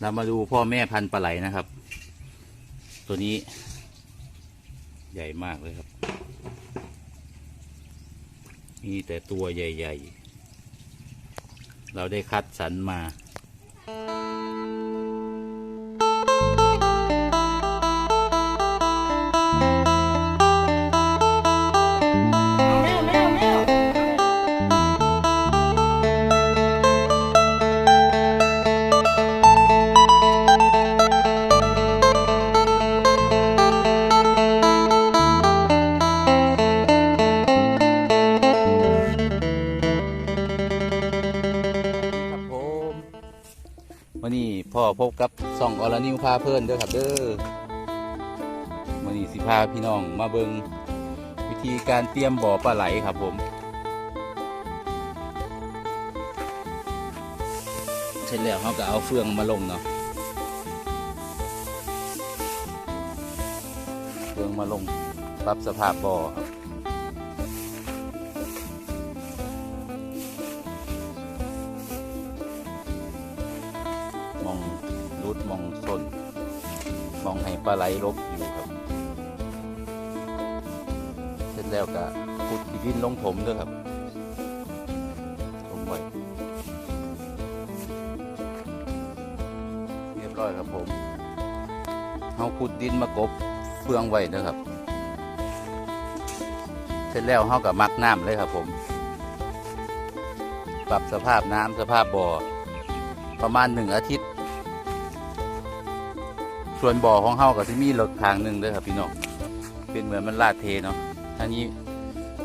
เรามาดูพ่อแม่พันธุ์ปลาไหลนะครับ ตัวนี้ ใหญ่มากเลยครับ มีแต่ตัวใหญ่ ๆ เราได้คัดสรรมา วันนี้พ่อพบกับซ่องอรนิวพาเพื่อนเด้อครับเด้อวันนี้สิพาพี่น้องมาเบิงวิธีการเตรียมบ่อปลาไหลครับผม เสร็จแล้วเขาก็เอาเฟืองมาลงเนาะเฟืองมาลงปรับสภาพบ่อครับ มองส้น มองให้ปลาไหลลบอยู่ครับ เสร็จแล้วก็ขุดขี้ดินลงถมด้วยครับถมไว้เรียบร้อยครับผมเอาขุดดินมากบเฟืองไว้นะครับ เสร็จแล้วเขากับมักน้ำเลยครับผม ปรับสภาพน้ำสภาพบ่อประมาณหนึ่งอาทิตย์ ส่วนบ่อของเฮาก็จะมีเลิกทางหนึ่งด้วยครับพี่น้องเป็นเหมือนมันลาดเทเนาะท่านี้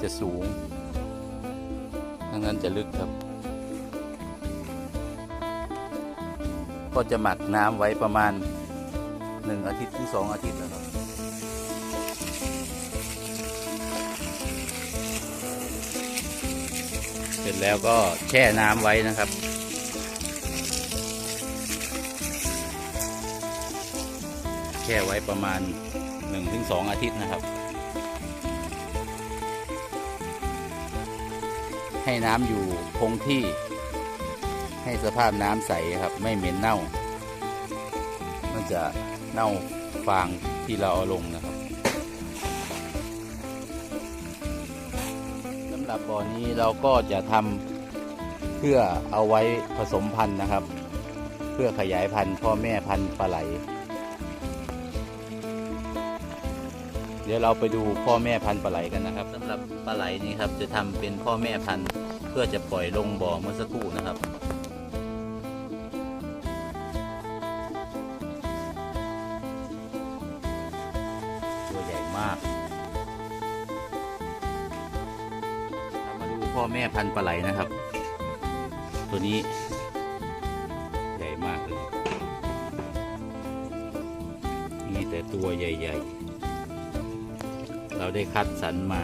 จะสูงทางนั้นจะลึกครับ ก็จะหมักน้ำไว้ประมาณหนึ่งอาทิตย์ถึงสองอาทิตย์แล้วครับเสร็จแล้วก็แช่น้ำไว้นะครับ แช่ไว้ประมาณ 1-2 อาทิตย์นะครับ ให้น้ำอยู่คงที่ ให้สภาพน้ำใสครับ ไม่เหม็นเน่า มันจะเน่าฟางที่เราเอาลงนะครับสำหรับบ่อนี้เราก็จะทำเพื่อเอาไว้ผสมพันธุ์นะครับ เพื่อขยายพันธุ์พ่อแม่พันธุ์ปลาไหล เดี๋ยวเราไปดูพ่อแม่พันธุ์ปลาไหลกันนะครับสำหรับปลาไหลนี้ครับจะทำเป็นพ่อแม่พันธุ์เพื่อจะปล่อยลงบ่อเมื่อสักครู่นะครับตัวใหญ่มากเรามาดูพ่อแม่พันธุ์ปลาไหลนะครับ ตัวนี้ใหญ่มากเลยมีแต่ตัวใหญ่ ๆ เราได้คัดสรรมา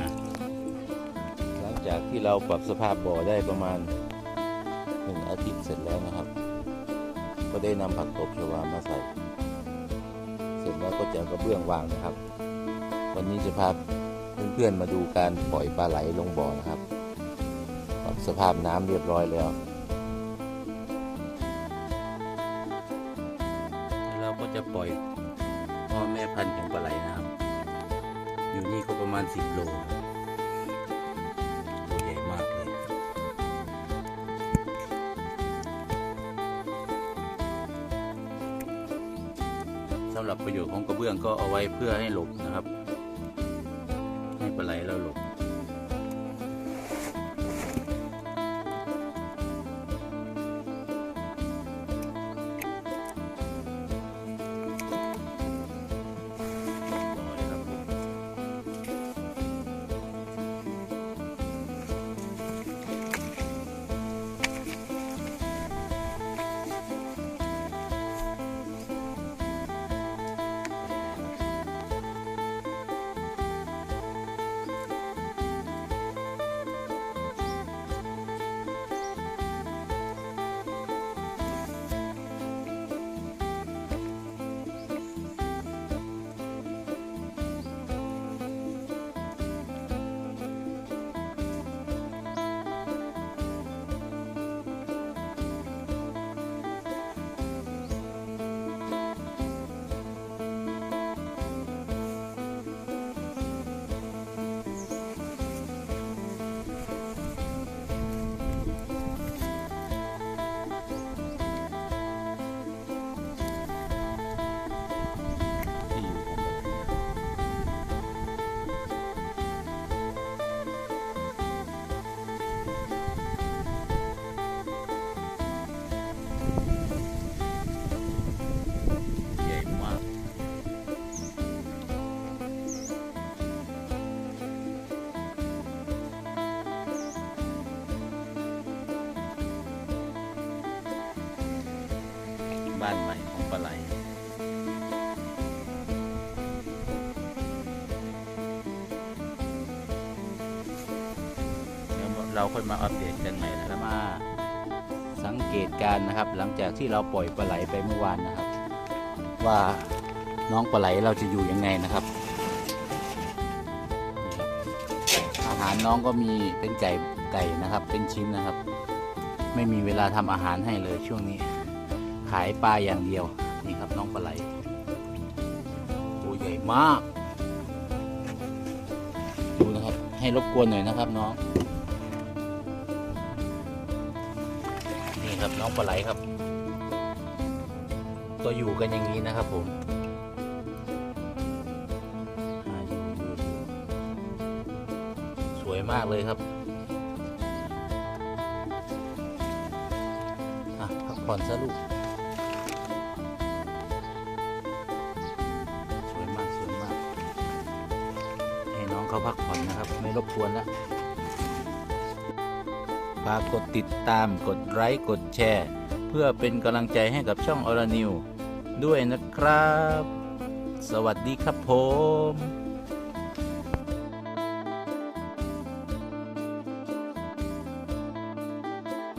หลังจากที่เราปรับสภาพบ่อได้ประมาณหนึ่งอาทิตย์เสร็จแล้วนะครับ ก็ได้นำผักตบชวามาใส่ เสร็จแล้วก็จะกระเบื้องวางนะครับ วันนี้จะพาเพื่อนๆมาดูการปล่อยปลาไหลลงบ่อนะครับ ปรับสภาพน้ำเรียบร้อยแล้ว เราก็จะปล่อย ประมาณ 10 โลใหญ่มากเลย สำหรับประโยชน์ของกระเบื้องก็เอาไว้เพื่อให้หลบนะครับ ให้ปลาไหลเราหลบ บ้านใหม่ของปลาไหลเราค่อยมาอัปเดตกันใหม่แล้วมาสังเกตการนะครับ หลังจากที่เราปล่อยปลาไหลไปเมื่อวานนะครับ ว่าน้องปลาไหลเราจะอยู่ยังไงนะครับนี่ครับอาหารน้องก็มีเป็นไก่ไก่นะครับ เป็นชิ้นนะครับ ไม่มีเวลาทำอาหารให้เลยช่วงนี้ ขายปลาอย่างเดียว นี่ครับน้องปลาไหลตัวใหญ่มาก ดูนะครับ ให้รบกวนหน่อยนะครับน้อง นี่ครับน้องปลาไหลครับ ตัวอยู่กันอย่างนี้นะครับผมสวยมากเลยครับอะพักผ่อนซะลูก เขาพักผ่อนนะครับ ไม่รบกวนแล้วฝากกดติดตามกดไลค์กดแชร์ เพื่อเป็นกำลังใจให้กับช่องออรนิวด้วยนะครับ สวัสดีครับผม